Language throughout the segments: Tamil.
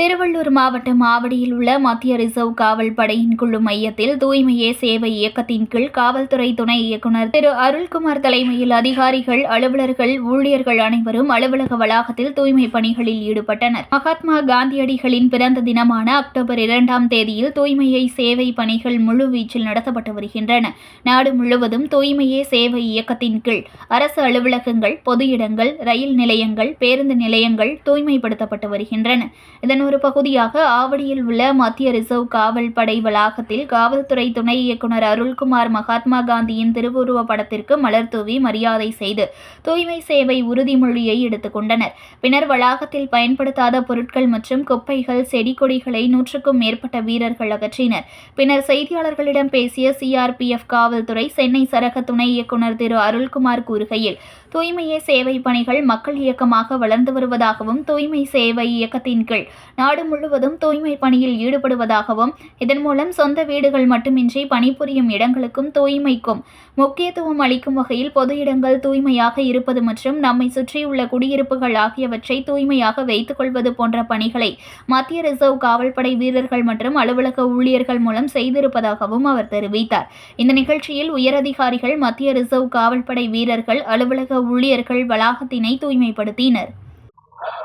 திருவள்ளூர் மாவட்டம் ஆவடியில் உள்ள மத்திய ரிசர்வ் காவல் படையின் குழு மையத்தில் தூய்மையே சேவை இயக்கத்தின் கீழ் காவல்துறை துணை இயக்குநர் திரு அருள்குமார் தலைமையில் அதிகாரிகள் அலுவலர்கள் ஊழியர்கள் அனைவரும் அலுவலக வளாகத்தில் தூய்மை பணிகளில் ஈடுபட்டனர். மகாத்மா காந்தியடிகளின் பிறந்த தினமான அக்டோபர் இரண்டாம் தேதியில் தூய்மையை சேவை பணிகள் முழுவீச்சில் நடத்தப்பட்டு வருகின்றன. நாடு முழுவதும் தூய்மையே சேவை இயக்கத்தின் கீழ் அரசு அலுவலகங்கள் பொது இடங்கள் ரயில் நிலையங்கள் பேருந்து நிலையங்கள் தூய்மைப்படுத்தப்பட்டு வருகின்றன. இதன் ஒரு பகுதியாக ஆவடியில் உள்ள மத்திய ரிசர்வ் காவல் படை வளாகத்தில் காவல்துறை துணை இயக்குநர் அருள்குமார் மகாத்மா காந்தியின் திருவுருவ படத்திற்கு மலர் தூவி மரியாதை செய்து தூய்மை சேவை உறுதிமொழியை எடுத்துக்கொண்டனர் பின்னர் வளாகத்தில் பயன்படுத்தாத பொருட்கள் மற்றும் குப்பைகள் செடி கொடிகளை நூற்றுக்கும் மேற்பட்ட வீரர்கள் அகற்றினர். பின்னர் செய்தியாளர்களிடம் பேசிய சிஆர்பிஎஃப் காவல்துறை சென்னை சரக துணை இயக்குநர் திரு அருள்குமார் கூறுகையில் தூய்மையே சேவை பணிகள் மக்கள் இயக்கமாக வளர்ந்து வருவதாகவும் தூய்மை சேவை இயக்கத்தின் கீழ் நாடு முழுவதும் தூய்மை பணியில் ஈடுபடுவதாகவும் இதன் மூலம் சொந்த வீடுகள் மட்டுமின்றி பணிபுரியும் இடங்களுக்கும் தூய்மைக்கும் முக்கியத்துவம் அளிக்கும் வகையில் பொது இடங்கள் தூய்மையாக இருப்பது மற்றும் நம்மை சுற்றியுள்ள குடியிருப்புகள் ஆகியவற்றை தூய்மையாக வைத்துக் கொள்வது போன்ற பணிகளை மத்திய ரிசர்வ் காவல்படை வீரர்கள் மற்றும் அலுவலக ஊழியர்கள் மூலம் செய்திருப்பதாகவும் அவர் தெரிவித்தார். இந்த நிகழ்ச்சியில் உயரதிகாரிகள் மத்திய ரிசர்வ் காவல்படை வீரர்கள் அலுவலக ஊழியர்கள் வளாகத்தினை தூய்மைப்படுத்தினர்.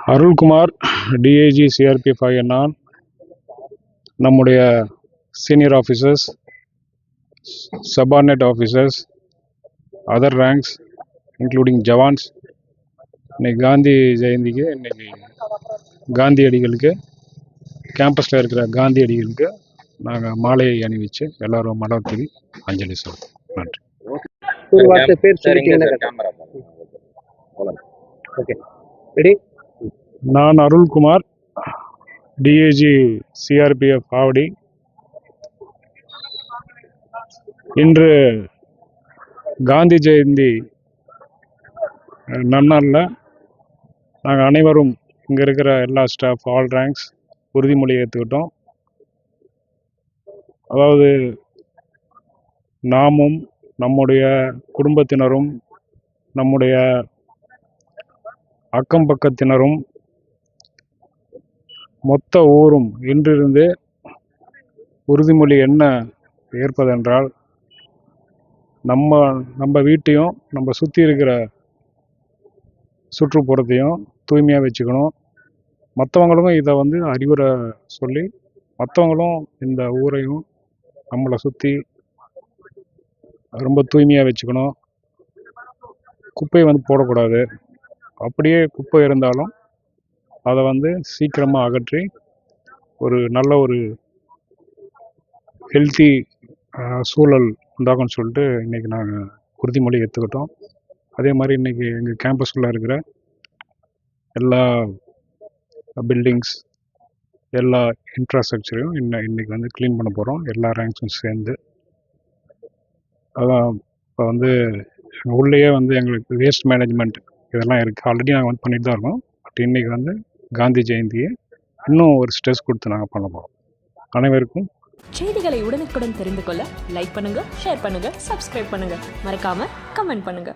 அருள்குமார் டிஐஜி சிஆர்பிஎஃப் ஆகிய நான் நம்முடைய senior officers subordinate officers other ranks including jawans இன்னைக்கு காந்தி ஜெயந்திக்கு இன்னைக்கு காந்தியடிகளுக்கு கேம்பஸில் இருக்கிற காந்தியடிகளுக்கு நாங்கள் மாலையை அணிவிச்சு எல்லாரும் மலர் தூவி அஞ்சலி சொல்லுவோம் நன்றி. ஒரு வார்த்தை பேர் ஓகே ரெடி நான் அருள்குமார் டிஏஜி சிஆர்பிஎஃப் ஆவடி. இன்று காந்தி ஜெயந்தி நன்னாளில் நாங்கள் அனைவரும் இங்கே இருக்கிற எல்லா ஸ்டாஃப் ஆல் ரேங்க்ஸ் உறுதிமொழி ஏற்றுக்கிட்டோம் அதாவது நாமும் நம்முடைய குடும்பத்தினரும் நம்முடைய அக்கம் பக்கத்தினரும் மொத்த ஊரும் இன்றிருந்து உறுதிமொழி என்ன ஏற்பதென்றால் நம்ம நம்ம வீட்டையும் நம்ம சுற்றி இருக்கிற சுற்றுப்புறத்தையும் தூய்மையாக வச்சுக்கணும். மற்றவங்களுக்கும் இதை வந்து அறிவுரை சொல்லி மற்றவங்களும் இந்த ஊரையும் நம்மளை சுற்றி ரொம்ப தூய்மையாக வச்சுக்கணும். குப்பை வந்து போடக்கூடாது. அப்படியே குப்பை இருந்தாலும் அதை வந்து சீக்கிரமாக அகற்றி ஒரு நல்ல ஒரு ஹெல்த்தி சூழல் உண்டாகும்னு சொல்லிட்டு இன்றைக்கி நாங்கள் உறுதிமொழி எடுத்துக்கிட்டோம் அதே மாதிரி இன்றைக்கி எங்கள் கேம்பஸ்குள்ளே இருக்கிற எல்லா பில்டிங்ஸ் எல்லா இன்ஃப்ராஸ்ட்ரக்சரையும் இன்ன இன்றைக்கி வந்து க்ளீன் பண்ண போகிறோம் எல்லா ரேங்க்ஸும் சேர்ந்து. அதான் இப்போ வந்து எங்கள் உள்ளேயே வந்து எங்களுக்கு வேஸ்ட் மேனேஜ்மெண்ட் இதெல்லாம் இருக்குது ஆல்ரெடி நாங்கள் வந்து பண்ணிட்டு தான் இருக்கோம். பட் இன்றைக்கி வந்து காந்தி ஜெயந்தியை இன்னும் ஒரு ஸ்ட்ரெஸ் கொடுத்து நாங்கள் பண்ண போகிறோம் அனைவருக்கும் செய்திகளை உடனுக்குடன் தெரிந்து கொள்ள லைக் பண்ணுங்க ஷேர் பண்ணுங்க சப்ஸ்கிரைப் பண்ணுங்க. மறக்காம கமெண்ட் பண்ணுங்க.